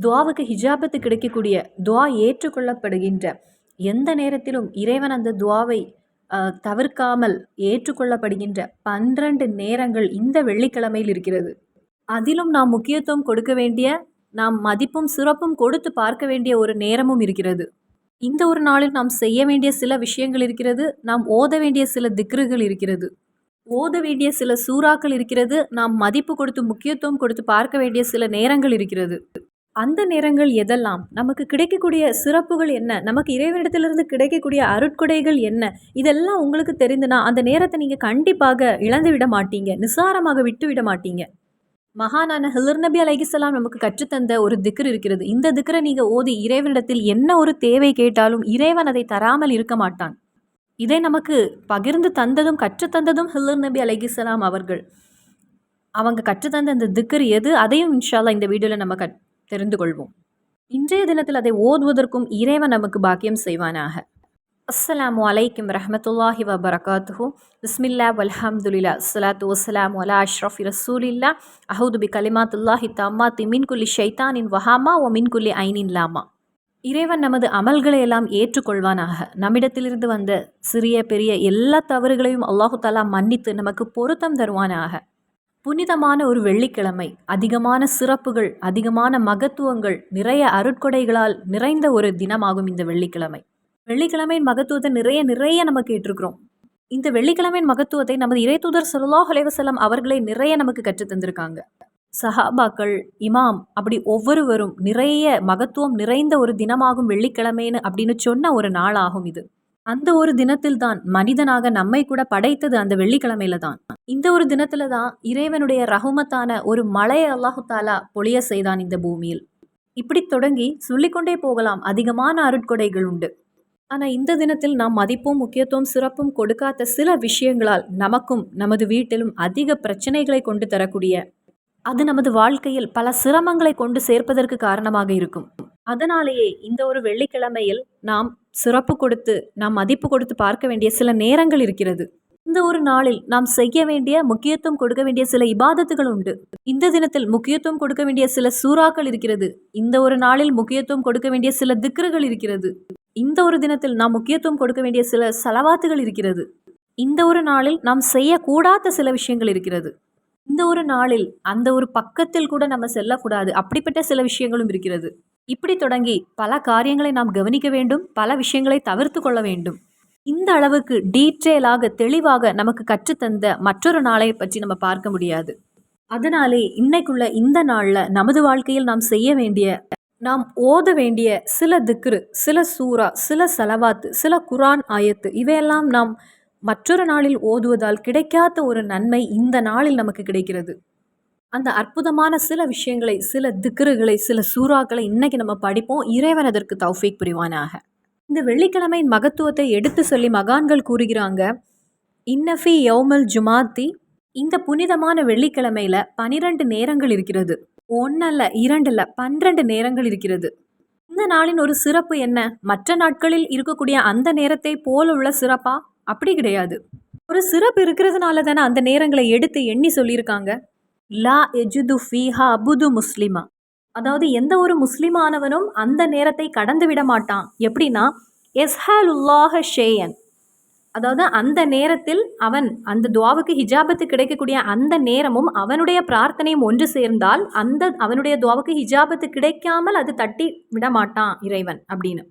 துவாவுக்கு ஹிஜாபத்து கிடைக்கக்கூடிய துவா ஏற்றுக்கொள்ளப்படுகின்ற எந்த நேரத்திலும் இறைவன் அந்த துவாவை தவிர்க்காமல் ஏற்றுக்கொள்ளப்படுகின்ற பன்னிரண்டு நேரங்கள் இந்த வெள்ளிக்கிழமையில் இருக்கிறது. அதிலும் நாம் முக்கியத்துவம் கொடுக்க வேண்டிய நாம் மதிப்பும் சிறப்பும் கொடுத்து பார்க்க வேண்டிய ஒரு நேரமும் இருக்கிறது. இந்த ஒரு நாளில் நாம் செய்ய வேண்டிய சில விஷயங்கள் இருக்கிறது நாம் ஓத வேண்டிய சில திக்ருகள் இருக்கிறது. ஓத வேண்டிய சில சூறாக்கள் இருக்கிறது நாம் மதிப்பு கொடுத்து முக்கியத்துவம் கொடுத்து பார்க்க வேண்டிய சில நேரங்கள் இருக்கிறது. அந்த நேரங்கள் எதெல்லாம்? நமக்கு கிடைக்கக்கூடிய சிறப்புகள் என்ன? நமக்கு இறைவனிடத்திலிருந்து கிடைக்கக்கூடிய அருட்கொடைகள் என்ன? இதெல்லாம் உங்களுக்கு தெரிந்துனா அந்த நேரத்தை நீங்கள் கண்டிப்பாக இழந்து விட மாட்டீங்க. நிசாரமாக விட்டு விட மாட்டீங்க. மகானான ஹிலர் நபி அலைகிசலாம் நமக்கு கற்றுத்தந்த ஒரு திக்ர் இருக்கிறது. இந்த திக்ரை நீங்கள் ஓதி இறைவனிடத்தில் என்ன ஒரு தேவை கேட்டாலும் இறைவன் அதை தராமல் இருக்க மாட்டான். இதை நமக்கு பகிர்ந்து தந்ததும் கற்றுத்தந்ததும் ஹில்லர் நபி அலைகிசலாம் அவர்கள். அவங்க கற்றுத்தந்த அந்த திக்ர் எது? அதையும் இன்ஷால்லா இந்த வீடியோவில் நம்ம கட் தெரிந்து கொள்வோம். இன்றைய தினத்தில் அதை ஓதுவதற்கும் இறைவன் நமக்கு பாக்கியம் செய்வானாக. அஸ்ஸலாமு அலைக்கும் ரஹமத்துல்லாஹி வபரகாத்துஹு. பிஸ்மில்லா வல்ஹம்துலில்லா சலாத்து வஸ்ஸலாமு அலா அஷ்ரஃபி ரசூலில்லா அஹூதுபி கலிமாத்துல்லாஹி தம்மாத்தி மின் குல்லி ஷைத்தானின் வஹாமா ஓ மின்குல்லி ஐனின் லாமா. இறைவன் நமது அமல்களை எல்லாம் ஏற்றுக்கொள்வானாக. நம்மிடத்திலிருந்து வந்த சிறிய பெரிய எல்லா தவறுகளையும் அல்லாஹு தாலா மன்னித்து நமக்கு பொருத்தம் தருவானாக. புனிதமான ஒரு வெள்ளிக்கிழமை அதிகமான சிறப்புகள் அதிகமான மகத்துவங்கள் நிறைய அருட்கொடைகளால் நிறைந்த ஒரு தினமாகும் இந்த வெள்ளிக்கிழமை. வெள்ளிக்கிழமையின் மகத்துவத்தை நிறைய நிறைய நம்ம கேட்டிருக்கிறோம். இந்த வெள்ளிக்கிழமையின் மகத்துவத்தை நமது இறைத்தூதர் சல்லாஹ் அலைவசல்லம் அவர்களே நிறைய நமக்கு கற்றுத் தந்திருக்காங்க. சஹாபாக்கள் இமாம் அப்படி ஒவ்வொருவரும் நிறைய மகத்துவம் நிறைந்த ஒரு தினமாகும் வெள்ளிக்கிழமைன்னு அப்படின்னு சொன்ன ஒரு நாளாகும் இது. அந்த ஒரு தினத்தில் தான் மனிதனாக நம்மை கூட படைத்தது அந்த வெள்ளிக்கிழமையில தான். இந்த ஒரு தினத்துல தான் இறைவனுடைய ரகுமத்தான ஒரு மலையை அல்லாஹு தாலா பொழிய செய்தான் இந்த பூமியில். இப்படி தொடங்கி சொல்லிக்கொண்டே போகலாம். அதிகமான அருட்கொடைகள் உண்டு. ஆனால் இந்த தினத்தில் நாம் மதிப்பும் முக்கியத்துவம் சிறப்பும் கொடுக்காத சில விஷயங்களால் நமக்கும் நமது வீட்டிலும் அதிக பிரச்சனைகளை கொண்டு தரக்கூடிய அது நமது வாழ்க்கையில் பல சிரமங்களை கொண்டு சேர்ப்பதற்கு காரணமாக இருக்கும். அதனாலேயே இந்த ஒரு வெள்ளிக்கிழமையில் நாம் சிறப்பு கொடுத்து நாம் மதிப்பு கொடுத்து பார்க்க வேண்டிய சில நேரங்கள் இருக்கிறது. இந்த ஒரு நாளில் நாம் செய்ய வேண்டிய முக்கியத்துவம் கொடுக்க வேண்டிய சில இபாதத்துகள் உண்டு. இந்த தினத்தில் முக்கியத்துவம் கொடுக்க வேண்டிய சில சூறாக்கள் இருக்கிறது. இந்த ஒரு நாளில் முக்கியத்துவம் கொடுக்க வேண்டிய சில திக்ருகள் இருக்கிறது. இந்த ஒரு தினத்தில் நாம் முக்கியத்துவம் கொடுக்க வேண்டிய சில செலவாத்துகள் இருக்கிறது. இந்த ஒரு நாளில் நாம் செய்யக்கூடாத சில விஷயங்கள் இருக்கிறது. இந்த ஒரு நாளில் அந்த ஒரு பக்கத்தில் கூட நம்ம செல்லக்கூடாது. அப்படிப்பட்ட சில விஷயங்களும் இருக்கிறது. இப்படி தொடங்கி பல காரியங்களை நாம் கவனிக்க வேண்டும் பல விஷயங்களை தவிர்த்து கொள்ள வேண்டும். இந்த அளவுக்கு டீட்டெயிலாக தெளிவாக நமக்கு கற்றுத்தந்த மற்றொரு நாளை பற்றி நம்ம பார்க்க முடியாது. அதனாலே இன்னைக்குள்ள இந்த நாளில் நமது வாழ்க்கையில் நாம் செய்ய வேண்டிய நாம் ஓத வேண்டிய சில திக்ரு சில சூறா சில செலவாத்து சில குரான் ஆயத்து இவையெல்லாம் நாம் மற்றொரு நாளில் ஓதுவதால் கிடைக்காத ஒரு நன்மை இந்த நாளில் நமக்கு கிடைக்கிறது. அந்த அற்புதமான சில விஷயங்களை சில திக்ருகளை சில சூறாக்களை இன்னைக்கு நம்ம படிப்போம். இறைவன் அதற்கு தௌஃபீக் புரிவானாக. இந்த வெள்ளிக்கிழமையின் மகத்துவத்தை எடுத்து சொல்லி மகான்கள் கூறுகிறாங்க இன்னஃபி யௌமல் ஜுமாத்தி. இந்த புனிதமான வெள்ளிக்கிழமையில பனிரெண்டு நேரங்கள் இருக்கிறது. ஒன்னல்ல இரண்டல்ல பன்னிரண்டு நேரங்கள் இருக்கிறது. இந்த நாளின் ஒரு சிறப்பு என்ன? மற்ற நாட்களில் இருக்கக்கூடிய அந்த நேரத்தை போல உள்ள சிறப்பா? அப்படி கிடையாது. ஒரு சிறப்பு இருக்கிறதுனால தானே அந்த நேரங்களை எடுத்து எண்ணி சொல்லியிருக்காங்க. லா எஜுது ஃபீஹா அபுது முஸ்லிமா. அதாவது எந்த ஒரு முஸ்லிமானவனும் அந்த நேரத்தை கடந்து விட மாட்டான். எப்படின்னா எஸ்ஹாலுல்லாஹ ஷேயன். அதாவது அந்த நேரத்தில் அவன் அந்த துவாவுக்கு ஹிஜாபத்து கிடைக்கக்கூடிய அந்த நேரமும் அவனுடைய பிரார்த்தனையும் ஒன்று சேர்ந்தால் அந்த அவனுடைய துவாவுக்கு ஹிஜாபத்து கிடைக்காமல் அது தட்டி விட மாட்டான் இறைவன் அப்படின்னு.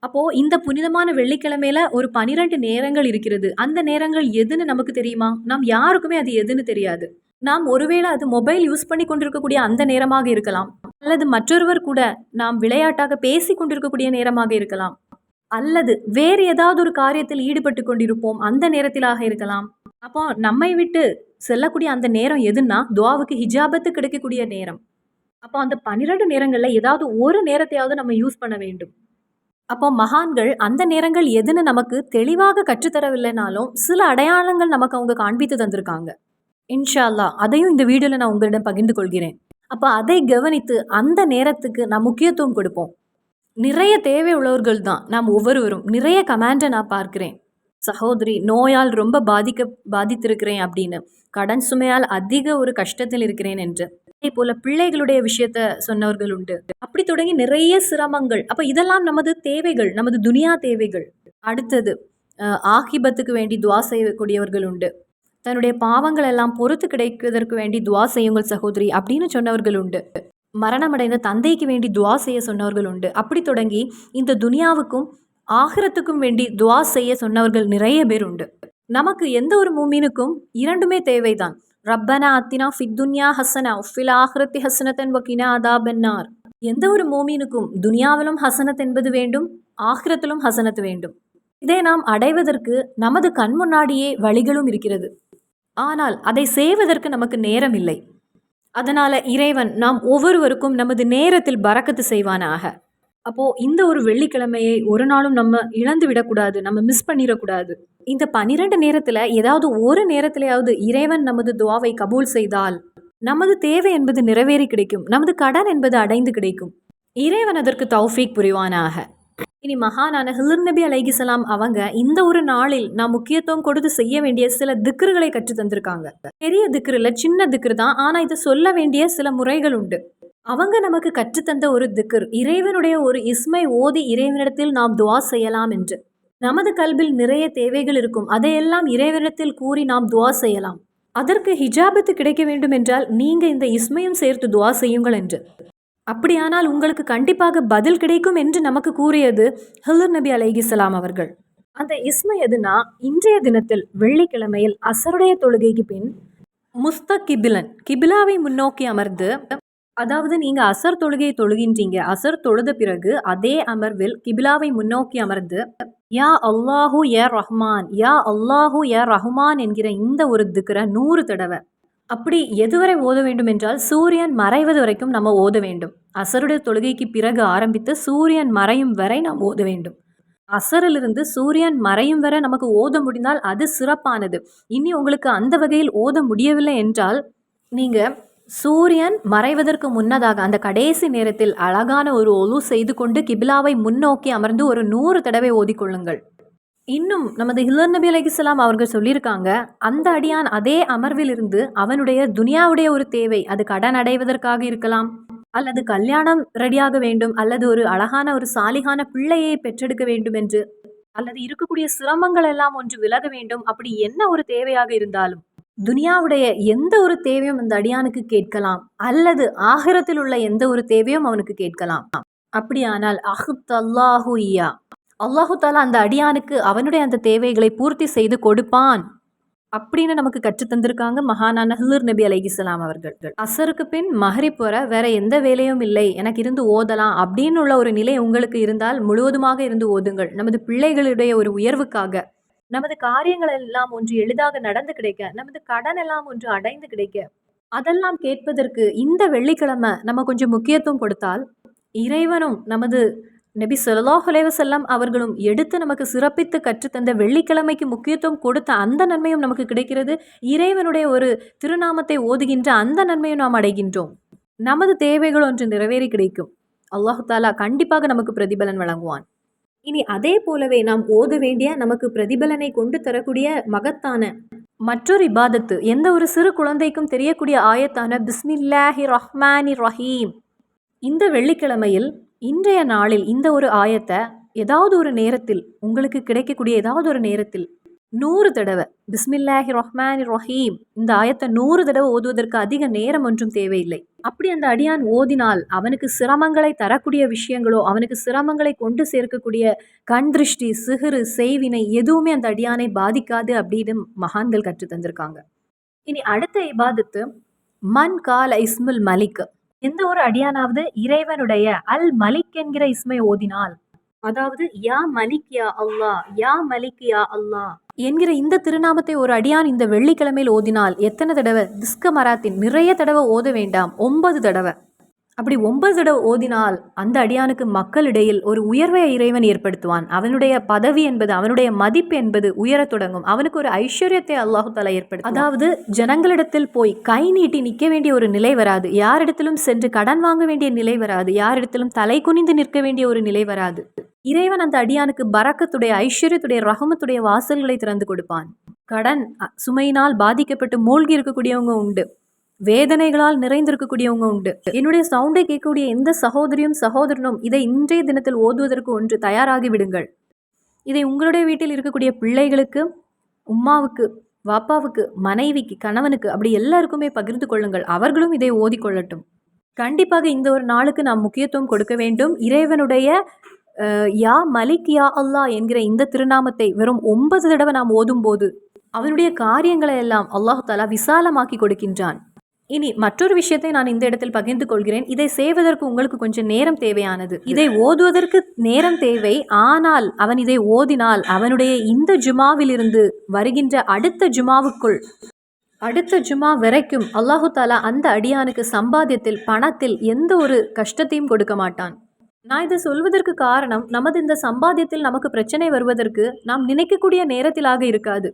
அப்போது இந்த புனிதமான வெள்ளிக்கிழமையில ஒரு பனிரெண்டு நேரங்கள் இருக்கிறது. அந்த நேரங்கள் எதுன்னு நமக்கு தெரியுமா? நாம் யாருக்குமே அது எதுன்னு தெரியாது. நாம் ஒருவேளை அது மொபைல் யூஸ் பண்ணி கொண்டிருக்கக்கூடிய அந்த நேரமாக இருக்கலாம். அல்லது மற்றொருவர் கூட நாம் விளையாட்டாக பேசி கொண்டிருக்கக்கூடிய நேரமாக இருக்கலாம். அல்லது வேறு ஏதாவது ஒரு காரியத்தில் ஈடுபட்டு கொண்டிருப்போம். அந்த நேரத்திலாக இருக்கலாம். அப்போ நம்மை விட்டு செல்லக்கூடிய அந்த நேரம் எதுன்னா துவாவுக்கு ஹிஜாபத்து கிடைக்கக்கூடிய நேரம். அப்போ அந்த பன்னிரெண்டு நேரங்களில் ஏதாவது ஒரு நேரத்தையாவது நம்ம யூஸ் பண்ண வேண்டும். அப்போ மகான்கள் அந்த நேரங்கள் எதுன்னு நமக்கு தெளிவாக கற்றுத்தரவில்லைனாலும் சில அடையாளங்கள் நமக்கு அவங்க காண்பித்து தந்திருக்காங்க. இன்ஷால்லா அதையும் இந்த வீடியோவில் நான் உங்களிடம் பகிர்ந்து கொள்கிறேன். அப்போ அதை கவனித்து அந்த நேரத்துக்கு நான் முக்கியத்துவம் கொடுப்போம். நிறைய தேவை உள்ளவர்கள் தான் நாம் ஒவ்வொருவரும். நிறைய கமாண்டை நான் பார்க்குறேன். சகோதரி நோயால் ரொம்ப பாதிக்க பாதித்திருக்கிறேன் அப்படின்னு. கடன் சுமையால் அதிக ஒரு கஷ்டத்தில் இருக்கிறேன் என்று. அதே போல பிள்ளைகளுடைய விஷயத்த சொன்னவர்கள் உண்டு. அப்படி தொடங்கி நிறைய சிரமங்கள். அப்ப இதெல்லாம் நமது தேவைகள் நமது துனியா தேவைகள். அடுத்தது ஆகிபத்துக்கு வேண்டி துவா செய்யக்கூடியவர்கள் உண்டு. தன்னுடைய பாவங்கள் எல்லாம் பொறுத்து கிடைக்குவதற்கு வேண்டி துவா செய்யுங்கள் சகோதரி அப்படின்னு சொன்னவர்கள் உண்டு. மரணமடைந்த தந்தைக்கு வேண்டி துவா செய்ய சொன்னவர்கள் உண்டு. அப்படி தொடங்கி இந்த துனியாவுக்கும் ஆகிரத்துக்கும் வேண்டி துவா செய்ய சொன்னவர்கள் நிறைய பேர் உண்டு. நமக்கு எந்த ஒரு மூமீனுக்கும் இரண்டுமே தேவைதான். ரப்பனா அத்தினா ஃபித்துன்யா ஹசனா உஃபில் ஆஹ்ரத்தி ஹசனத்தன் வக்கினா அதாபன்னார். எந்த ஒரு மோமினுக்கும் துனியாவிலும் ஹசனத் என்பது வேண்டும் ஆஹ்ரத்திலும் ஹசனத் வேண்டும். இதை நாம் அடைவதற்கு நமது கண் முன்னாடியே வழிகளும் இருக்கிறது. ஆனால் அதை செய்வதற்கு நமக்கு நேரம் இல்லை அதனால் இறைவன் நாம் ஒவ்வொருவருக்கும் நமது நேரத்தில் பறக்கத்து செய்வானாக. அப்போது இந்த ஒரு வெள்ளிக்கிழமையை ஒரு நாளும் நம்ம இழந்து விடக்கூடாது நம்ம மிஸ் பண்ணிடக்கூடாது. இந்த பனிரெண்டு நேரத்தில் ஏதாவது ஒரு நேரத்திலேயாவது இறைவன் நமது துவாவை கபூல் செய்தால் நமது தேவை என்பது நிறைவேறி கிடைக்கும் நமது கடன் என்பது அடைந்து கிடைக்கும். இறைவன் அதற்கு தௌஃபீக் புரிவானாக. இனி மகானான ஹிலர் நபி அலைகிசலாம் அவங்க இந்த ஒரு நாளில் நாம் முக்கியத்துவம் கொடுத்து செய்ய வேண்டிய சில திக்ருகளை கற்று தந்திருக்காங்க. பெரிய திக்ரு இல்லை சின்ன திக்ரு தான் ஆனால் இதை சொல்ல வேண்டிய சில முறைகள் உண்டு. அவங்க நமக்கு கற்றுத்தந்த ஒரு திக்கர் இறைவனுடைய ஒரு இஸ்மை ஓதி இறைவனிடத்தில் நாம் துவா செய்யலாம் என்று. நமது கல்வில் நிறைய தேவைகள் இருக்கும் அதையெல்லாம் இறைவனிடத்தில் கூறி நாம் துவா செய்யலாம். அதற்கு ஹிஜாபத்து கிடைக்க வேண்டும் என்றால் நீங்க இந்த இஸ்மையும் சேர்த்து துவா செய்யுங்கள் என்று. அப்படியானால் உங்களுக்கு கண்டிப்பாக பதில் கிடைக்கும் என்று நமக்கு கூறியது ஹில்லர் நபி அலைகிசலாம் அவர்கள். அந்த இஸ்மை எதுனா இன்றைய தினத்தில் வெள்ளிக்கிழமையில் அசருடைய தொழுகைக்கு பின் முஸ்த கிபிலன் கிபிலாவை முன்னோக்கி அமர்ந்து அதாவது நீங்க அசர் தொழுகையை தொழுகின்றீங்க. அசர் தொழுத பிறகு அதே அமர்வில் கிபிலாவை முன்னோக்கி அமர்ந்து யா அல்லாஹூ ஏ ரஹ்மான் யா அல்லாஹூ ஏ ரஹ்மான் என்கிற இந்த ஒரு திக்கிற நூறு தடவை. அப்படி எதுவரை ஓத வேண்டும் என்றால் சூரியன் மறைவது வரைக்கும் நம்ம ஓத வேண்டும். அசருடைய தொழுகைக்கு பிறகு ஆரம்பித்து சூரியன் மறையும் வரை நாம் ஓத வேண்டும். அசரிலிருந்து சூரியன் மறையும் வரை நமக்கு ஓத முடிந்தால் அது சிறப்பானது. இனி உங்களுக்கு அந்த வகையில் ஓத முடியவில்லை என்றால் நீங்கள் சூரியன் மறைவதற்கு முன்னதாக அந்த கடைசி நேரத்தில் அழகான ஒரு ஒலு செய்து கொண்டு கிபிலாவை முன்னோக்கி அமர்ந்து ஒரு நூறு தடவை ஓதிக்கொள்ளுங்கள். இன்னும் நமது ஹிலர் நபி அலைகிஸ்லாம் அவர்கள் சொல்லியிருக்காங்க அந்த அடியான் அதே அமர்விலிருந்து அவனுடைய துனியாவுடைய ஒரு தேவை அது கடன் அடைவதற்காக இருக்கலாம் அல்லது கல்யாணம் ரெடியாக வேண்டும் அல்லது ஒரு அழகான ஒரு சாலிகான பிள்ளையை பெற்றெடுக்க வேண்டும் என்று அல்லது இருக்கக்கூடிய சிரமங்கள் எல்லாம் ஒன்று விலக வேண்டும் அப்படி என்ன ஒரு தேவையாக இருந்தாலும். துனியாவுடைய எந்த ஒரு தேவையும் அந்த அடியானுக்கு கேட்கலாம். அல்லது ஆகிரத்தில் உள்ள எந்த ஒரு தேவையும் அவனுக்கு கேட்கலாம். அப்படியானால் அஹுத்தல்லாஹு ஐயா அல்லாஹு தாலா அந்த அடியானுக்கு அவனுடைய அந்த தேவைகளை பூர்த்தி செய்து கொடுப்பான். அப்படின்னு நமக்கு கற்றுத் தந்திருக்காங்க மகானான ஹிலர் நபி அலைகிஸ்லாம் அவர்கள். அசருக்கு பின் மஹரிப் வர வேற எந்த வேலையும் இல்லை. எனக்கு இருந்து ஓதலாம் அப்படின்னு உள்ள ஒரு நிலை உங்களுக்கு இருந்தால் முழுவதுமாக இருந்து ஓதுங்கள். நமது பிள்ளைகளுடைய ஒரு உயர்வுக்காக. நமது காரியங்கள் எல்லாம் ஒன்று எளிதாக நடந்து கிடைக்க நமது கடன் எல்லாம் ஒன்று அடைந்து கிடைக்க. அதெல்லாம் கேட்பதற்கு இந்த வெள்ளிக்கிழமை நம்ம கொஞ்சம் முக்கியத்துவம் கொடுத்தால் இறைவனும் நமது நபி ஸல்லல்லாஹு அலைஹி அவர்களும் எடுத்து நமக்கு சிறப்பித்து கற்றுத்தந்த வெள்ளிக்கிழமைக்கு முக்கியத்துவம் கொடுத்த அந்த நன்மையும் நமக்கு கிடைக்கிறது. இறைவனுடைய ஒரு திருநாமத்தை ஓதுகின்ற அந்த நன்மையும் நாம் அடைகின்றோம். நமது தேவைகள் ஒன்று நிறைவேறி கிடைக்கும். அல்லாஹு தாலா கண்டிப்பாக நமக்கு பிரதிபலன் வழங்குவான். இனி அதே போலவே நாம் ஓத வேண்டிய நமக்கு பிரதிபலனை கொண்டு தரக்கூடிய மகத்தான மற்றொரு இபாதத்து எந்த ஒரு சிறு குழந்தைக்கும் தெரியக்கூடிய ஆயத்தான பிஸ்மில்லாஹி ரஹ்மானி ரஹீம். இந்த வெள்ளிக்கிழமையில் இன்றைய நாளில் இந்த ஒரு ஆயத்தை ஏதாவது ஒரு நேரத்தில் உங்களுக்கு கிடைக்கக்கூடிய ஏதாவது ஒரு நேரத்தில் நூறு தடவை. பிஸ்மில்லாஹி ரஹ்மான் ரஹீம். இந்த ஆயத்தை நூறு தடவை ஓதுவதற்கு அதிக நேரம் ஒன்றும் தேவையில்லை. அப்படி அந்த அடியான் ஓதினால் அவனுக்கு சிரமங்களை தரக்கூடிய விஷயங்களோ அவனுக்கு சிரமங்களை கொண்டு சேர்க்கக்கூடிய கண் திருஷ்டி சிகுறு செய்வினை எதுவுமே அந்த அடியானை பாதிக்காது அப்படின்னு மகான்கள் கற்று தந்திருக்காங்க. இனி அடுத்த இபாதத்து மன் கால இஸ்முல் மலிக். எந்த ஒரு அடியானாவது இறைவனுடைய அல் மலிக் என்கிற இஸ்மை ஓதினால் அதாவது யா மலிக் யா யா மலிக் யா அல்லாஹ் என்கிற இந்த திருநாமத்தை ஒரு அடியான் இந்த வெள்ளிக்கிழமையில் ஓதினால் எத்தனை தடவை? திஸ்க மராத்தின் நிறைய தடவை ஓத வேண்டாம். ஒன்பது தடவை. அப்படி ஒன்பது தடவை ஓதினால் அந்த அடியானுக்கு மக்களிடையில் ஒரு உயர்வை இறைவன் ஏற்படுத்துவான். அவனுடைய பதவி என்பது அவனுடைய மதிப்பு என்பது உயரத் தொடங்கும். அவனுக்கு ஒரு ஐஸ்வர்யத்தை அல்லாஹு தாலா ஏற்படுத்தும் அதாவது ஜனங்களிடத்தில் போய் கை நீட்டி நிற்க வேண்டிய ஒரு நிலை வராது. யாரிடத்திலும் சென்று கடன் வாங்க வேண்டிய நிலை வராது. யாரிடத்திலும் தலை குனிந்து நிற்க வேண்டிய ஒரு நிலை வராது. இறைவன் அந்த அடியானுக்கு பரக்கத்துடைய ஐஸ்வர்யத்துடைய ரஹமத்துடைய வாசல்களை திறந்து கொடுப்பான். கடன் சுமையினால் பாதிக்கப்பட்டு மூழ்கி இருக்கக்கூடியவங்க உண்டு. வேதனைகளால் நிறைந்திருக்கக்கூடியவங்க உண்டு. என்னுடைய சவுண்டை கேட்கக்கூடிய எந்த சகோதரியும் சகோதரனும் இதை இன்றைய தினத்தில் ஓதுவதற்கு ஒன்று தயாராகி விடுங்கள். இதை உங்களுடைய வீட்டில் இருக்கக்கூடிய பிள்ளைகளுக்கு உம்மாவுக்கு வாப்பாவுக்கு மனைவிக்கு கணவனுக்கு அப்படி எல்லாருக்குமே பகிர்ந்து கொள்ளுங்கள். அவர்களும் இதை ஓதிக்கொள்ளட்டும் கண்டிப்பாக இந்த ஒரு நாளுக்கு நாம் முக்கியத்துவம் கொடுக்க வேண்டும். இறைவனுடைய யா மலிக் யா அல்லா என்கிற இந்த திருநாமத்தை வெறும் ஒன்பது தடவை நாம் ஓதும்போது அவனுடைய காரியங்களை எல்லாம் அல்லாஹு தாலா விசாலமாக்கி கொடுக்கின்றான். இனி மற்றொரு விஷயத்தை நான் இந்த இடத்தில் பகிர்ந்து கொள்கிறேன். இதை செய்வதற்கு உங்களுக்கு கொஞ்சம் நேரம் தேவையானது. இதை ஓதுவதற்கு நேரம் தேவை. ஆனால் அவன் இதை ஓதினால் அவனுடைய இந்த ஜுமாவிலிருந்து வருகின்ற அடுத்த ஜுமாவுக்குள் அடுத்த ஜுமா வரைக்கும் அல்லாஹு தாலா அந்த அடியானுக்கு சம்பாத்தியத்தில் பணத்தில் எந்த ஒரு கஷ்டத்தையும் கொடுக்க மாட்டான். நான் இதை சொல்வதற்கு காரணம் நமது இந்த சம்பாத்தியத்தில் நமக்கு பிரச்சனை வருவதற்கு நாம் நினைக்கக்கூடிய நேரத்திலாக இருக்காது.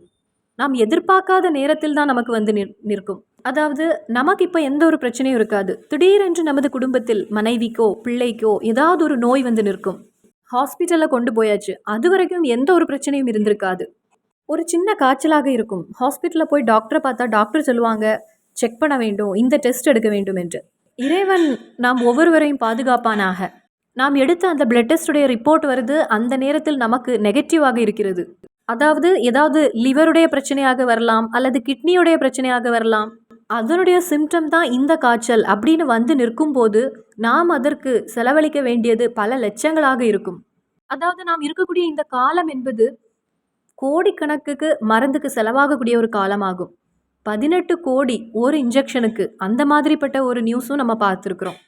நாம் எதிர்பார்க்காத நேரத்தில் தான் நமக்கு வந்து நிற்கும். அதாவது நமக்கு இப்போ எந்த ஒரு பிரச்சனையும் இருக்காது. திடீரென்று நமது குடும்பத்தில் மனைவிக்கோ பிள்ளைக்கோ ஏதாவது ஒரு நோய் வந்து நிற்கும். ஹாஸ்பிட்டலில் கொண்டு போயாச்சு. அது வரைக்கும் எந்த ஒரு பிரச்சனையும் இருந்திருக்காது. ஒரு சின்ன காய்ச்சலாக இருக்கும். ஹாஸ்பிட்டலில் போய் டாக்டரை பார்த்தா டாக்டர் சொல்லுவாங்க செக் பண்ண வேண்டும் இந்த டெஸ்ட் எடுக்க வேண்டும் என்று. இறைவன் நாம் ஒவ்வொருவரையும் பாதுகாப்பானாக. நாம் எடுத்த அந்த பிளட் டெஸ்டுடைய ரிப்போர்ட் வருது அந்த நேரத்தில் நமக்கு நெகட்டிவாக இருக்கிறது. அதாவது ஏதாவது லிவருடைய பிரச்சனையாக வரலாம் அல்லது கிட்னியுடைய பிரச்சனையாக வரலாம் அதனுடைய சிம்டம் தான் இந்த காய்ச்சல் அப்படின்னு வந்து நிற்கும் போது நாம் அதற்கு செலவழிக்க வேண்டியது பல லட்சங்களாக இருக்கும். அதாவது நாம் இருக்கக்கூடிய இந்த காலம் என்பது கோடிக்கணக்குக்கு மருந்துக்கு செலவாகக்கூடிய ஒரு காலமாகும். பதினெட்டு கோடி ஒரு இன்ஜெக்ஷனுக்கு அந்த மாதிரிப்பட்ட ஒரு நியூஸும் நம்ம பார்த்துருக்குறோம்.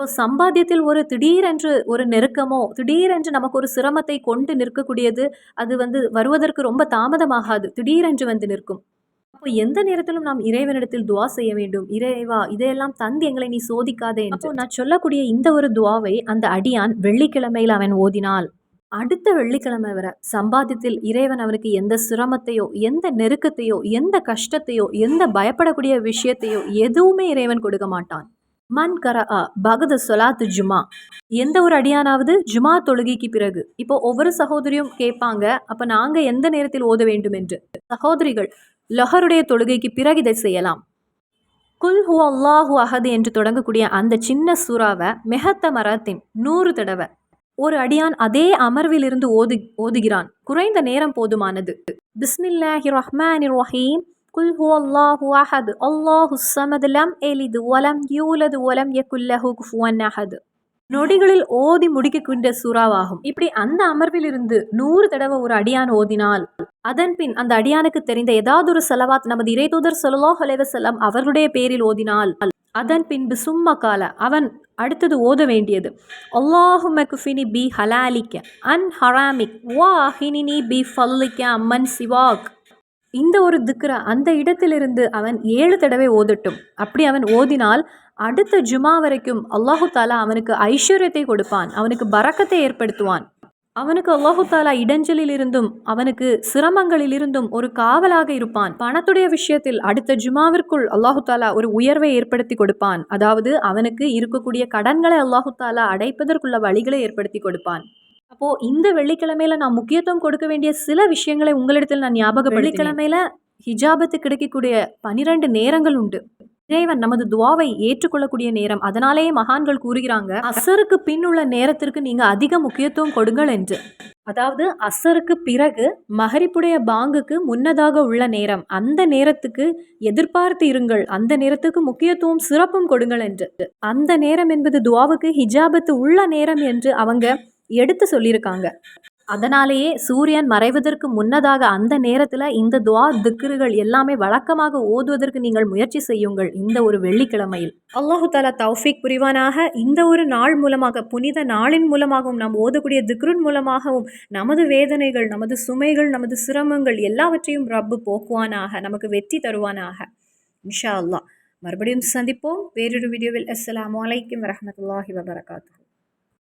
இப்போ சம்பாத்தியத்தில் ஒரு திடீரென்று ஒரு நெருக்கமோ திடீரென்று நமக்கு ஒரு சிரமத்தை கொண்டு நிற்கக்கூடியது அது வந்து வருவதற்கு ரொம்ப தாமதமாகாது. திடீரென்று வந்து நிற்கும். அப்போ எந்த நேரத்திலும் நாம் இறைவனிடத்தில் துவா செய்ய வேண்டும். இறைவா இதையெல்லாம் தந்து எங்களை நீ சோதிக்காதே என்று. நான் சொல்லக்கூடிய இந்த ஒரு துவாவை அந்த அடியான் வெள்ளிக்கிழமையில் அவன் ஓதினால் அடுத்த வெள்ளிக்கிழமை வர சம்பாத்தியத்தில் இறைவன் அவனுக்கு எந்த சிரமத்தையோ எந்த நெருக்கத்தையோ எந்த கஷ்டத்தையோ எந்த பயப்படக்கூடிய விஷயத்தையோ எதுவுமே இறைவன் கொடுக்க மாட்டான். மன் கரா அ பகத சொலாத்து ஜுமா. எந்த ஒரு அடியானாவது ஜுமா தொழுகைக்கு பிறகு இப்போ ஒவ்வொரு சகோதரியும் கேட்பாங்க அப்போ நாங்கள் எந்த நேரத்தில் ஓத வேண்டும் என்று? சகோதரிகள் லொஹருடைய தொழுகைக்கு பிறகு இதை செய்யலாம். குல் ஹூ அல்லாஹு அஹது என்று தொடங்கக்கூடிய அந்த சின்ன சூறாவை மெஹத்த மரத்தின் நூறு தடவை ஒரு அடியான் அதே அமர்விலிருந்து ஓது ஓதுகிறான். குறைந்த நேரம் போதுமானது. பிஸ்மில்லாஹி ரஹ்மான் ரஹீம். குல் ஹு அல்லாஹு அஹது அல்லாஹு சமது லம் எலிது ஒலம் யூலது வலம் யகுல்லஹு குஃபுவன் அஹது நொடிகளில் ஓதி முடிக்கக்கூடிய சூறாவாகும். இப்படி அந்த அமர்விலிருந்து நூறு தடவை ஒரு அடியான் ஓதினால் அதன் பின் அந்த அடியானுக்கு தெரிந்த ஏதாவது ஒரு செலவாத் நமது இறைதூதர் ஸல்லல்லாஹு அலைஹி வஸல்லம் அவர்களுடைய பேரில் ஓதினால் அதன் பின்பு சும்மா கால அவன் அடுத்தது ஓத வேண்டியது. அல்லாஹு மகுஃபினி பி ஹலாலிக்க அன் ஹராமிக் வா ஹினினி பி ஃபல்லிக்க அம்மன் சிவாக். இந்த ஒரு திக்ர அந்த இடத்திலிருந்து அவன் ஏழு தடவை ஓதட்டும். அப்படி அவன் ஓதினால் அடுத்த ஜுமா வரைக்கும் அல்லாஹு தாலா அவனுக்கு ஐஸ்வர்யத்தை கொடுப்பான் அவனுக்கு பறக்கத்தை ஏற்படுத்துவான். அவனுக்கு அல்லாஹு தாலா இடைஞ்சலில் இருந்தும் அவனுக்கு சிரமங்களில் இருந்தும் ஒரு காவலாக இருப்பான். பணத்துடைய விஷயத்தில் அடுத்த ஜுமாவிற்குள் அல்லாஹு தாலா ஒரு உயர்வை ஏற்படுத்தி கொடுப்பான். அதாவது அவனுக்கு இருக்கக்கூடிய கடன்களை அல்லாஹு தாலா அடைப்பதற்குள்ள வழிகளை ஏற்படுத்தி கொடுப்பான். அப்போது இந்த வெள்ளிக்கிழமையில நான் முக்கியத்துவம் கொடுக்க வேண்டிய சில விஷயங்களை உங்களிடத்தில் நான் ஞாபகம் வெள்ளிக்கிழமையில ஹிஜாபத்து கிடைக்கக்கூடிய பனிரெண்டு நேரங்கள் உண்டு. இறைவன் நமது துவாவை ஏற்றுக்கொள்ளக்கூடிய நேரம். அதனாலேயே மகான்கள் கூறுகிறாங்க அசருக்கு பின்னுள்ள நேரத்திற்கு நீங்க அதிக முக்கியத்துவம் கொடுங்கள் என்று. அதாவது அசருக்கு பிறகு மகரிப்புடைய பாங்குக்கு முன்னதாக உள்ள நேரம். அந்த நேரத்துக்கு எதிர்பார்த்து இருங்கள். அந்த நேரத்துக்கு முக்கியத்துவம் சிறப்பும் கொடுங்கள் என்று. அந்த நேரம் என்பது துவாவுக்கு ஹிஜாபத்து உள்ள நேரம் என்று அவங்க எடுத்து சொல்லியிருக்காங்க. அதனாலேயே சூரியன் மறைவதற்கு முன்னதாக அந்த நேரத்தில் இந்த துவா திக்ருகள் எல்லாமே வழக்கமாக ஓதுவதற்கு நீங்கள் முயற்சி செய்யுங்கள் இந்த ஒரு வெள்ளிக்கிழமையில். அல்லாஹு தாலா தௌஃபிக் புரிவானாக. இந்த ஒரு நாள் மூலமாக புனித நாளின் மூலமாகவும் நாம் ஓதக்கூடிய திக்ருன் மூலமாகவும் நமது வேதனைகள் நமது சுமைகள் நமது சிரமங்கள் எல்லாவற்றையும் ரப்பு போக்குவானாக நமக்கு வெற்றி தருவானாக. இன்ஷா அல்லாஹ். மறுபடியும் சந்திப்போம். வேறொரு வீடியோவில். அஸ்லாம் வலைக்கம் வரமத்துல்லாஹி வபரகாத்து.